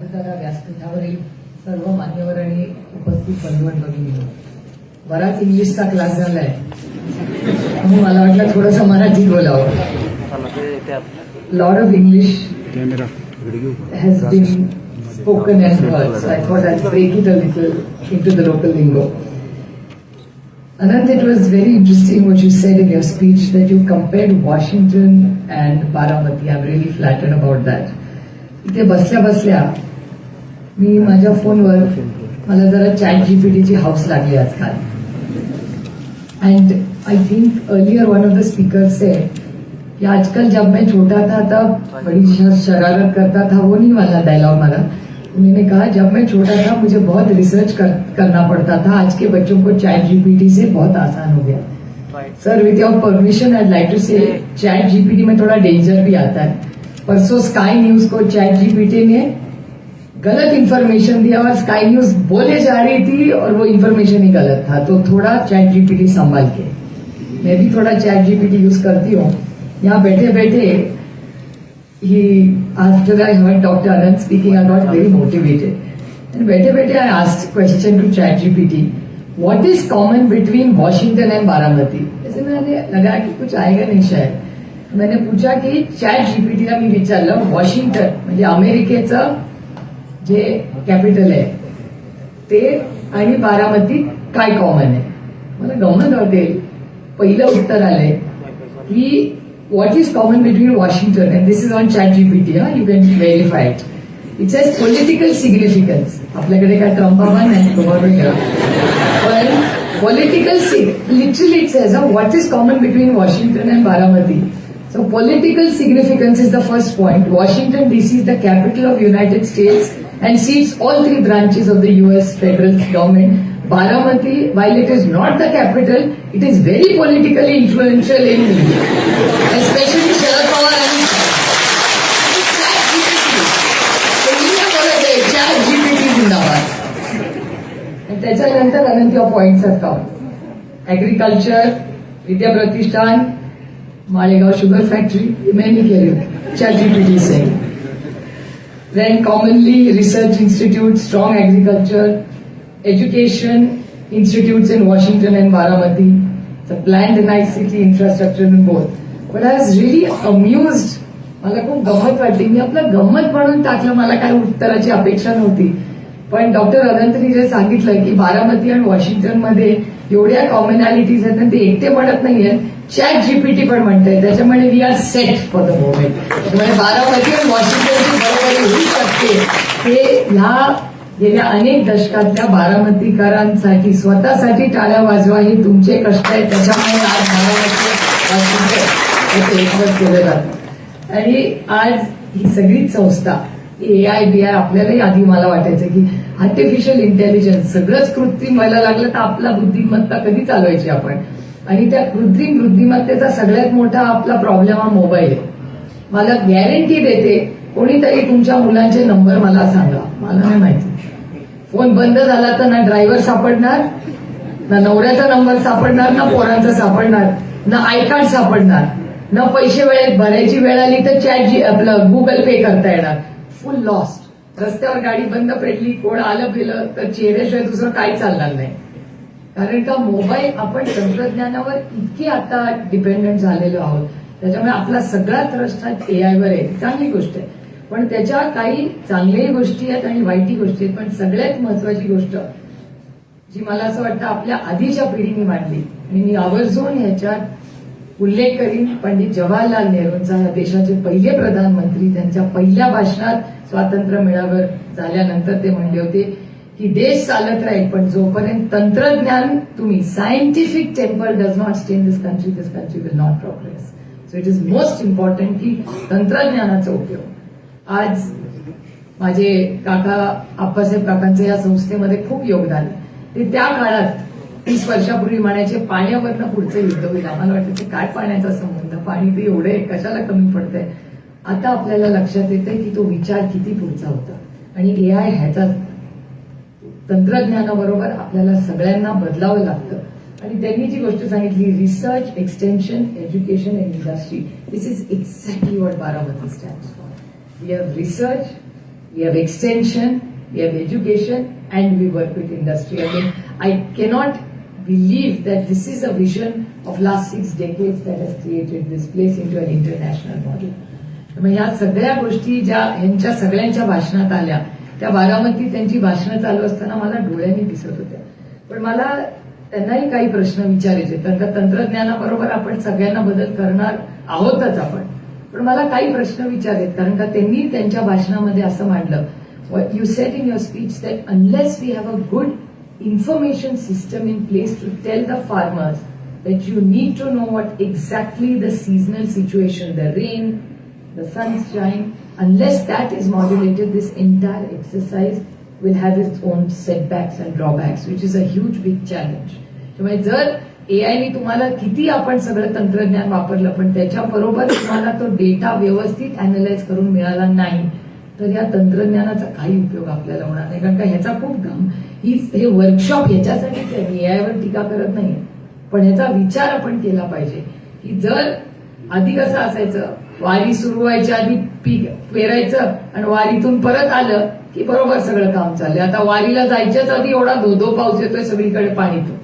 त्याला व्यासपीठावरील सर्व मान्यवरांनी उपस्थित बंधून भगिनी बराच इंग्लिशचा क्लास झालाय म्हणून मला वाटलं थोडंसं मराठीत बोलावं चला ते त्यात लॉट ऑफ इंग्लिश कॅमेरा इकडे घेऊ has been spoken and heard, so I thought I'd break it a little into the local lingo. Anand, it was very interesting what you said in your speech that you compared Washington and Baramati. I'm really flattered about that. इथे बसल्या बसल्या मी माझ्या फोनवर मला जरा chat जीपीटीची हाऊस लागली आजकाल. And I think earlier one of the speaker say कि आजकल जब मैं छोटा था तब बड़ी शरारत करता था वो नहीं वाला डायलॉग मारा उन्होंने कहा जब मैं छोटा था मुझे बहुत रिसर्च कर, करना पड़ता था। आज के बच्चों को चैट जीपीटी से बहुत आसान हो गया. Sir with your permission I like to say chat GPT में थोड़ा डेंजर भी आता है। परसों स्काई न्यूज को चैट जीपीटी ने गलत इन्फॉर्मेशन दिया और स्काई न्यूज बोले जा रही थी और वो इन्फॉर्मेशन ही गलत था. तो थोड़ा चैट जीपीटी संभाल के। मैं भी थोड़ा चैट जीपीटी यूज करती हूँ। यहाँ बैठे बैठे ही after I heard doctor Anant speaking I got very motivated and बैठे बैठे I ask question to chat GPT what is common between Washington and Baramati ऐसे मैंने लगा कि कुछ आएगा नहीं शायद। मैंने पूछा की चॅट जीपीटीला मी विचारलं वॉशिंग्टन म्हणजे अमेरिकेचं जे कॅपिटल आहे. ते आणि बारामतीत काय कॉमन आहे? मला गमत वाटेल. पहिलं उत्तर आलंय की what is common between Washington and this is on chat GPT हा? You can verify it it's edge political significance आपल्याकडे काय ट्रम्पाबा नाही गव्हर्नमेंट पण political literally it's edge what is common between Washington and Baramati? So political significance is the first point. Washington DC is the capital of United States. and seats all three branches of the US federal government. Baramati, while it is not the capital, it is very politically influential in especially Sharad Pawar and Chat GPT जिंदाबाद आणि त्याच्यानंतर अनंत points असतात agriculture Vidyapratishthan Malegaon sugar factory मैंने केली chat GPT say then commonly research institutes, strong agriculture, education institutes in Washington and Baramati, the planned nice city infrastructure in both. But I was really amused. मला खूप गंमत वाटली मी आपलं गंमत म्हणून टाकलं मला काय उत्तराची अपेक्षा नव्हती पण डॉक्टर अनंतनी जे सांगितलं की बारामती आणि वॉशिंग्टनमध्ये एवढ्या कॉमनॅलिटीज आहेत आणि ते एकटे म्हणत नाहीये चॅट जीपीटी पण म्हणते त्याच्यामुळे we are set for the moment त्यामुळे बारामती आणि वॉशिंग्टनची बरोबरी होऊ शकते. हे ह्या गेल्या अनेक दशकातल्या बारामतीकरांसाठी स्वतःसाठी टाळ्या वाजवा हे तुमचे कष्ट आहेत. त्याच्यामुळे आज बारामती वॉशिंग्टन केलं जातं. आणि आज ही सगळीच संस्था ए आय बी आय आपल्यालाही आधी मला वाटायचं की आर्टिफिशियल इंटेलिजन्स सगळंच कृत्रिम व्हायला लागलं तर आपला बुद्धिमत्ता कधी चालवायची आपण? आणि त्या कृत्रिम बुद्धिमत्तेचा सगळ्यात मोठा आपला प्रॉब्लेम हा मोबाईल आहे. मला गॅरंटी देते कोणीतरी तुमच्या मुलांचे नंबर मला सांगा. मला नाही माहिती. फोन बंद झाला तर ना ड्रायव्हर सापडणार ना नवऱ्याचा नंबर सापडणार ना पोरांचा सापडणार ना आयकार्ड सापडणार ना पैसे वेळेत भरायची वेळ आली तर चॅट जी आपलं गुगल पे करता येणार. फुल लॉस्ट रस्त्यावर गाडी बंद पडली कोण आलं गेलं तर चेहऱ्याशिवाय दुसरं काही चालणार नाही. कारण का मोबाईल आपण तंत्रज्ञानावर इतकी आता डिपेंडंट झालेलो आहोत. त्याच्यामुळे आपला सगळा त्रस्ट हा एआय वर आहे. चांगली गोष्ट आहे. पण त्याच्या काही चांगल्याही गोष्टी आहेत आणि वाईटही गोष्टी आहेत. पण सगळ्यात महत्वाची गोष्ट जी मला असं वाटतं आपल्या आधीच्या पिढीने मांडली आणि मी आवर्जून ह्याच्यात उल्लेख करीन पंडित जवाहरलाल नेहरूंचा या देशाचे पहिले प्रधानमंत्री. त्यांच्या पहिल्या भाषणात स्वातंत्र्य मिळावर झाल्यानंतर ते म्हणले होते की देश चालत राहील पण जोपर्यंत तंत्रज्ञान तुम्ही scientific temper does not stay in this country this country will not progress so it is most important की तंत्रज्ञानाचा उपयोग. आज माझे काका आप्पासाहेब काकांचं या संस्थेमध्ये खूप योगदान आहे. ते त्या काळात तीस वर्षापूर्वी म्हणायचे पाण्यावरनं पुढचं युद्ध होईल. आम्हाला वाटतं ते काय पाण्याचा संबंध? पाणी ते एवढे कशाला कमी पडतंय? आता आपल्याला लक्षात येतंय की तो विचार किती पुढचा होता. आणि ए आय ह्याचा तंत्रज्ञानाबरोबर आपल्याला सगळ्यांना बदलावं लागतं. आणि त्यांनी जी गोष्ट सांगितली research extension education and industry this is exactly what Baramati stamp we have research we have extension we have education and we work with industry again I cannot believe that this is a vision of last six decades that has created this place into an international model मग ह्या सगळ्या गोष्टी ज्या ह्यांच्या सगळ्यांच्या भाषणात आल्या त्या बारामती त्यांची भाषणं चालू असताना मला डोळ्यांनी दिसत होत्या. पण मला त्यांनाही काही प्रश्न विचारायचे. कारण तंत्रज्ञानाबरोबर आपण सगळ्यांना बदल करणार आहोतच आपण. पण मला काही प्रश्न विचारलेत कारण का त्यांनी त्यांच्या भाषणामध्ये असं मांडलं. You set in your speech that unless we have a good information system in place to tell the farmers that you need to know what exactly the seasonal situation, the rain, the sunshine, unless that is modulated, this entire exercise will have its own setbacks and drawbacks, which is a huge big challenge. त्यामुळे जर एआयने तुम्हाला किती आपण सगळं तंत्रज्ञान वापरलं पण त्याच्याबरोबर तुम्हाला तो डेटा व्यवस्थित अनालाइज करून मिळाला नाही तर या तंत्रज्ञानाचा काही उपयोग आपल्याला होणार नाही कारण का ह्याचा खूप गम ही हे वर्कशॉप ह्याच्यासाठीच आहे मी एआयवर टीका करत नाही पण ह्याचा विचार आपण केला पाहिजे की जर आधी कसं असायचं वारी सुरू व्हायच्या आधी पीक पेरायचं आणि वारीतून परत आलं की बरोबर सगळं काम चाललंय. आता वारीला जायच्याच आधी एवढा धोधो पाऊस येतोय सगळीकडे पाणी तो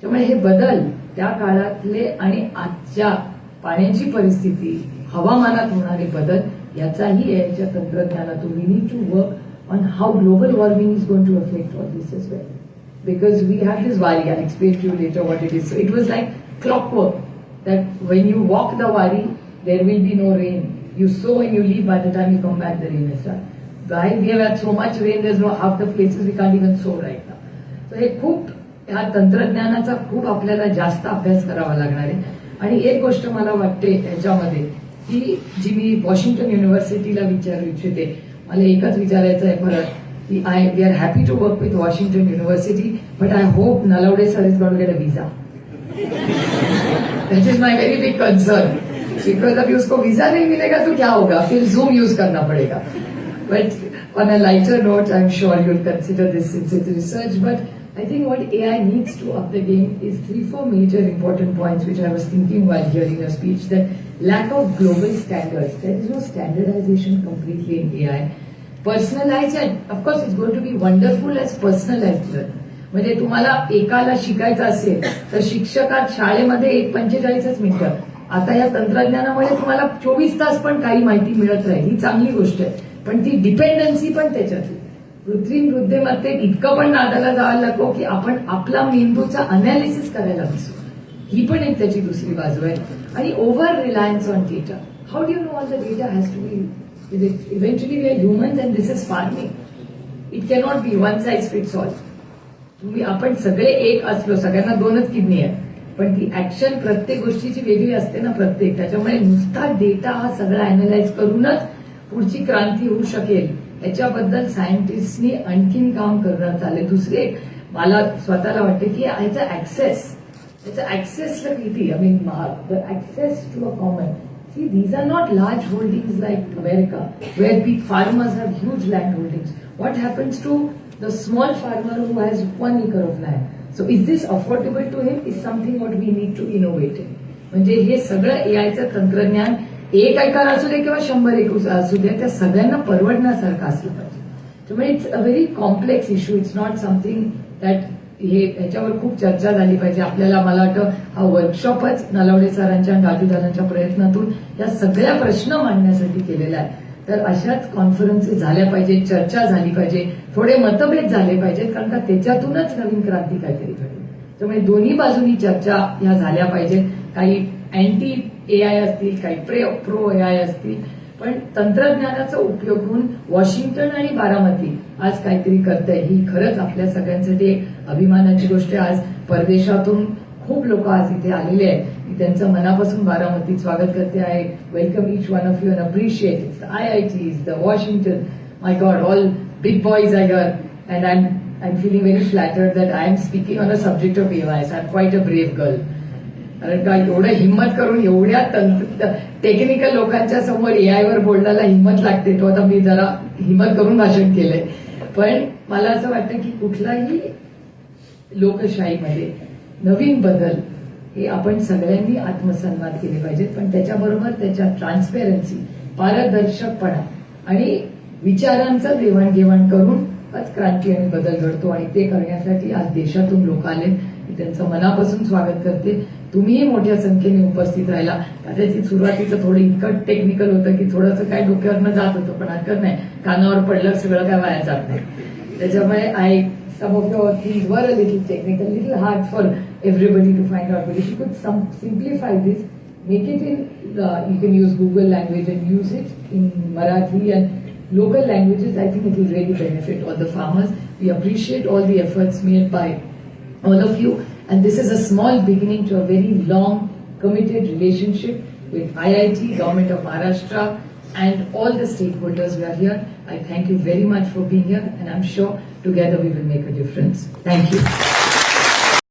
त्यामुळे हे बदल त्या काळातले आणि आजच्या पाण्याची परिस्थिती हवामानात होणारे बदल याचाही याच्या तंत्रज्ञानातून we need to work on how global warming is going to affect all this is well because we have this Wari I explain to later what it is it was like clockwork that when you walk the Wari there will be no rain. You sow and you leave. By the time you come back, the rain is done. Why we have had so much rain? There's no half the places we can't even sow right now. So हे खूप ह्या तंत्रज्ञानाचा खूप आपल्याला जास्त अभ्यास करावा लागणार आहे आणि एक गोष्ट मला वाटते याच्यामध्ये की जी मी वॉशिंग्टन युनिव्हर्सिटीला विचारू इच्छिते मला एकच विचारायचं आहे परत की I we are happy to work with Washington university but I hope Nalawade sir is got get a visa that is my very big concern because अभी उसको वीजा नहीं मिलेगा तो क्या होगा फिर जूम यूज करना पड़ेगा but on a lighter note I am sure you'll consider this since it's research but I think what AI needs to up the game is three, four major important points which I was thinking while hearing your speech. That lack of global standards. There is no standardization completely in AI. Personalized, and of course, it's going to be wonderful as personalized learning. म्हणजे तुम्हाला एकाला शिकायचं असेल तर शिक्षकात शाळेमध्ये एक पंचेचाळीसच मिनिटं आता या तंत्रज्ञानामुळे तुम्हाला चोवीस तास पण काही माहिती मिळत राहील ही चांगली गोष्ट आहे. पण ती डिपेंडन्सी पण त्याच्यात कृत्रिम बुद्धिमत्तेत इतकं पण नादाला जायला लागतो की आपण आपला मेंदूचा अनालिसिस करायला बसू. ही पण एक त्याची दुसरी बाजू आहे. आणि over reliance on data how do know all the data has to be eventually we are humans and this is farming it cannot be one size fits all तुम्ही आपण सगळे एक असलो सगळ्यांना दोनच किडनी आहे पण ती ऍक्शन प्रत्येक गोष्टीची वेगळी असते ना प्रत्येक. त्याच्यामुळे नुसता डेटा हा सगळा अनालाइज करूनच पुढची क्रांती होऊ शकेल. याच्याबद्दल सायंटिस्टनी आणखीन काम करणं चालेल दुसरे मला स्वतःला वाटते की ह्याचा ऍक्सेस त्याचा ऍक्सेसला किती? I mean access to a common sea these are not large holdings like America, where big farmers have huge land holdings. What happens to the small farmer who has one acre of land? So is this affordable to him is something what we need to innovate म्हणजे हे सगळं एआयचं तंत्रज्ञान एक acre असू दे किंवा शंभर एक असू दे त्या सगळ्यांना परवडण्यासारखं असलं पाहिजे. त्यामुळे it's a very complex issue it's not something that हे याच्यावर खूप चर्चा झाली पाहिजे. आपल्याला मला वाटतं हा वर्कशॉपच नलावडे सरांच्या आणि प्रयत्नातून या सगळ्या प्रश्न मांडण्यासाठी केलेला आहे. तर अशाच कॉन्फरन्सेस झाल्या पाहिजेत चर्चा झाली पाहिजे थोडे मतभेद झाले पाहिजेत कारण का त्याच्यातूनच नवीन क्रांती काहीतरी घडेल. त्यामुळे दोन्ही बाजूनी चर्चा ह्या झाल्या पाहिजेत. काही अँटी ए आय असतील काही प्रे प्रो ए आय असतील. पण तंत्रज्ञानाचा उपयोग होऊन वॉशिंग्टन आणि बारामती आज काहीतरी करतंय. ही खरंच आपल्या सगळ्यांसाठी अभिमानाची गोष्ट आज परदेशातून खूप लोक आज इथे आलेले आहेत. मी त्यांचं मनापासून बारामतीत स्वागत करते. आहे welcome each one of you and appreciate it's I I T is the Washington my god all big boys I girl and I am I am feeling very flattered that I am speaking on a subject of AIs I am quite a brave girl कारण का एवढं हिंमत करून एवढ्या technical लोकांच्या समोर AI वर बोलण्याला हिंमत लागते तो आता मी जरा हिंमत करून भाषण केलंय. पण मला असं वाटतं की कुठलाही लोकशाहीमध्ये नवीन बदल हे आपण सगळ्यांनी आत्मसन्मान केले पाहिजेत. पण त्याच्याबरोबर त्याच्या ट्रान्सपेरन्सी पारदर्शकपणा आणि विचारांचं देवाणघेवाण करून क्रांती आणि बदल घडतो आणि ते करण्यासाठी आज देशातून लोक आले. मी त्यांचं मनापासून स्वागत करते. तुम्हीही मोठ्या संख्येने उपस्थित राहिला. कदाचित सुरुवातीचं थोडं इतकं टेक्निकल होतं की थोडंसं काय डोक्यावरनं जात होतं पण हरकत नाही. कानावर पडलं सगळं काय वाया जात नाही. त्याच्यामुळे I some of your things वर a little technical little hard for everybody to find out. But if you could some, simplify this, make it in, uh, you can use Google language and use it in Marathi and local languages, I think it will really benefit all the farmers. We appreciate all the efforts made by all of you. And this is a small beginning to a very long, committed relationship with IIT, Government of Maharashtra, and all the stakeholders who are here. I thank you very much for being here, and I'm sure together we will make a difference. Thank you.